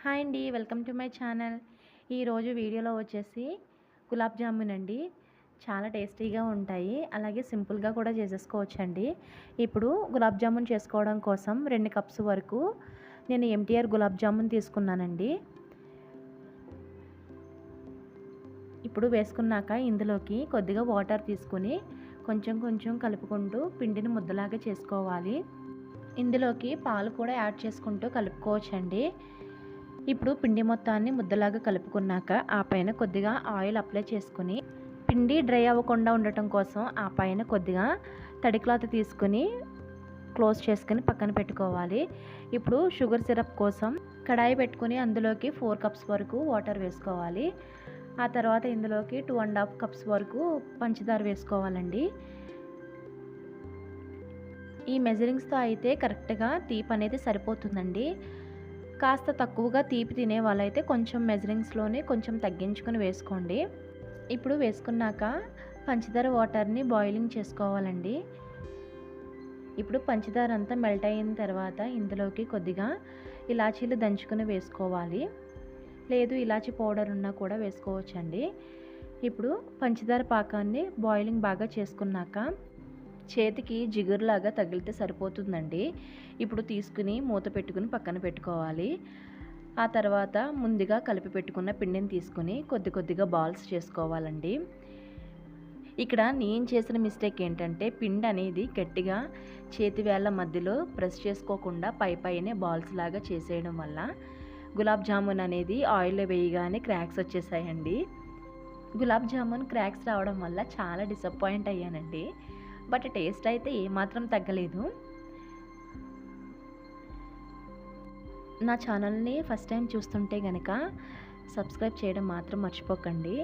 Hi అండి welcome to my channel. ఈరోజు వీడియోలో వచ్చేసి గులాబ్ జామున్ అండి. చాలా టేస్టీగా ఉంటాయి. అలాగే సింపుల్గా కూడా చేసేసుకోవచ్చండి. ఇప్పుడు గులాబ్ జామున్ చేసుకోవడం కోసం రెండు కప్స్ వరకు నేను ఎంటీఆర్ గులాబ్ జామున్ తీసుకున్నానండి. ఇప్పుడు వేసుకున్నాక ఇందులోకి కొద్దిగా వాటర్ తీసుకుని కొంచెం కొంచెం కలుపుకుంటూ పిండిని ముద్దలాగా చేసుకోవాలి. ఇందులోకి పాలు కూడా యాడ్ చేసుకుంటూ కలుపుకోవచ్చండి. ఇప్పుడు పిండి మొత్తాన్ని ముద్దలాగా కలుపుకున్నాక ఆ పైన కొద్దిగా ఆయిల్ అప్లై చేసుకుని పిండి డ్రై అవ్వకుండా ఉండటం కోసం ఆ పైన కొద్దిగా తడి క్లాత్ తీసుకుని క్లోజ్ చేసుకుని పక్కన పెట్టుకోవాలి. ఇప్పుడు షుగర్ సిరప్ కోసం కడాయి పెట్టుకుని అందులోకి ఫోర్ కప్స్ వరకు వాటర్ వేసుకోవాలి. ఆ తర్వాత ఇందులోకి టూ అండ్ హాఫ్ కప్స్ వరకు పంచదార వేసుకోవాలండి. ఈ మెజరింగ్స్తో అయితే కరెక్ట్గా తీపి అనేది సరిపోతుందండి. కాస్త తక్కువగా తీపి తినే వాళ్ళైతే కొంచెం మెజరింగ్స్లోనే కొంచెం తగ్గించుకొని వేసుకోండి. ఇప్పుడు వేసుకున్నాక పంచదార వాటర్ని బాయిలింగ్ చేసుకోవాలండి. ఇప్పుడు పంచదార అంతా మెల్ట్ అయిన తర్వాత ఇందులోకి కొద్దిగా ఇలాచీలు దంచుకుని వేసుకోవాలి. లేదు ఇలాచి పౌడర్ ఉన్నా కూడా వేసుకోవచ్చండి. ఇప్పుడు పంచదార పాకాన్ని బాయిలింగ్ బాగా చేసుకున్నాక చేతికి జిగురులాగా తగిలితే సరిపోతుందండి. ఇప్పుడు తీసుకుని మూత పెట్టుకుని పక్కన పెట్టుకోవాలి. ఆ తర్వాత ముందుగా కలిపి పెట్టుకున్న పిండిని తీసుకుని కొద్ది కొద్దిగా బాల్స్ చేసుకోవాలండి. ఇక్కడ నేను చేసిన మిస్టేక్ ఏంటంటే పిండి అనేది గట్టిగా చేతి వేళ్ళ మధ్యలో ప్రెస్ చేసుకోకుండా పై పైనే బాల్స్ లాగా చేసేయడం వల్ల గులాబ్ జామున్ అనేది ఆయిల్లో వేయగానే క్రాక్స్ వచ్చేసాయండి. గులాబ్ జామున్ క్రాక్స్ రావడం వల్ల చాలా డిసప్పాయింట్ అయ్యానండి. బట్ టేస్ట్ అయితే ఏమాత్రం తగ్గలేదు. నా ఛానల్ని ఫస్ట్ టైం చూస్తుంటే కనుక సబ్స్క్రైబ్ చేయడం మాత్రం మర్చిపోకండి.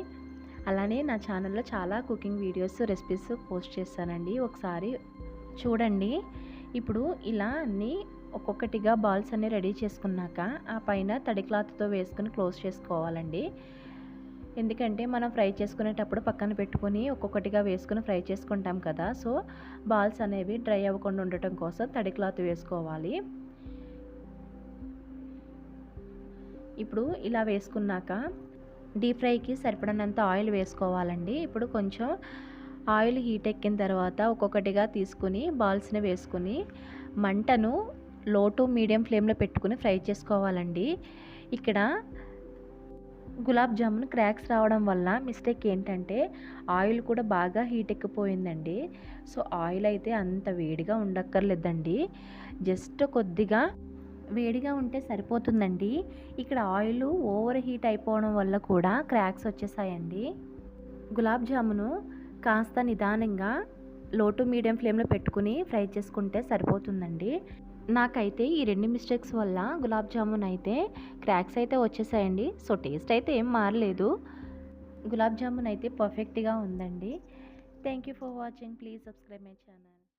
అలానే నా ఛానల్లో చాలా కుకింగ్ వీడియోస్ రెసిపీస్ పోస్ట్ చేస్తానండి. ఒకసారి చూడండి. ఇప్పుడు ఇలా అన్నీ ఒక్కొక్కటిగా బాల్స్ అన్నీ రెడీ చేసుకున్నాక ఆ పైన తడి క్లాత్తో వేసుకుని క్లోజ్ చేసుకోవాలండి. ఎందుకంటే మనం ఫ్రై చేసుకునేటప్పుడు పక్కన పెట్టుకొని ఒక్కొక్కటిగా వేసుకుని ఫ్రై చేసుకుంటాం కదా సో బాల్స్ అనేవి డ్రై అవ్వకుండా ఉండటం కోసం తడి క్లాత్ వేసుకోవాలి. ఇప్పుడు ఇలా వేసుకున్నాక డీప్ ఫ్రైకి సరిపడినంత ఆయిల్ వేసుకోవాలండి. ఇప్పుడు కొంచెం ఆయిల్ హీట్ ఎక్కిన తర్వాత ఒక్కొక్కటిగా తీసుకుని బాల్స్ని వేసుకుని మంటను లో టు మీడియం ఫ్లేమ్లో పెట్టుకుని ఫ్రై చేసుకోవాలండి. ఇక్కడ గులాబ్ జామున్ క్రాక్స్ రావడం వల్ల మిస్టేక్ ఏంటంటే ఆయిల్ కూడా బాగా హీట్ ఎక్కిపోయిందండి. సో ఆయిల్ అయితే అంత వేడిగా ఉండక్కర్లేదండి. జస్ట్ కొద్దిగా వేడిగా ఉంటే సరిపోతుందండి. ఇక్కడ ఆయిల్ ఓవర్ హీట్ అయిపోవడం వల్ల కూడా క్రాక్స్ వచ్చేసాయండి. గులాబ్ జామును కాస్త నిదానంగా లో టు మీడియం ఫ్లేమ్లో పెట్టుకుని ఫ్రై చేసుకుంటే సరిపోతుందండి. నాకైతే ఈ రెండు మిస్టేక్స్ వల్ల గులాబ్ జామున్ అయితే క్రాక్స్ అయితే వచ్చేసాయండి. సో టేస్ట్ అయితే ఏం మారలేదు. గులాబ్ జామున్ అయితే పర్ఫెక్ట్గా ఉందండి. Thank you for watching. Please subscribe my channel.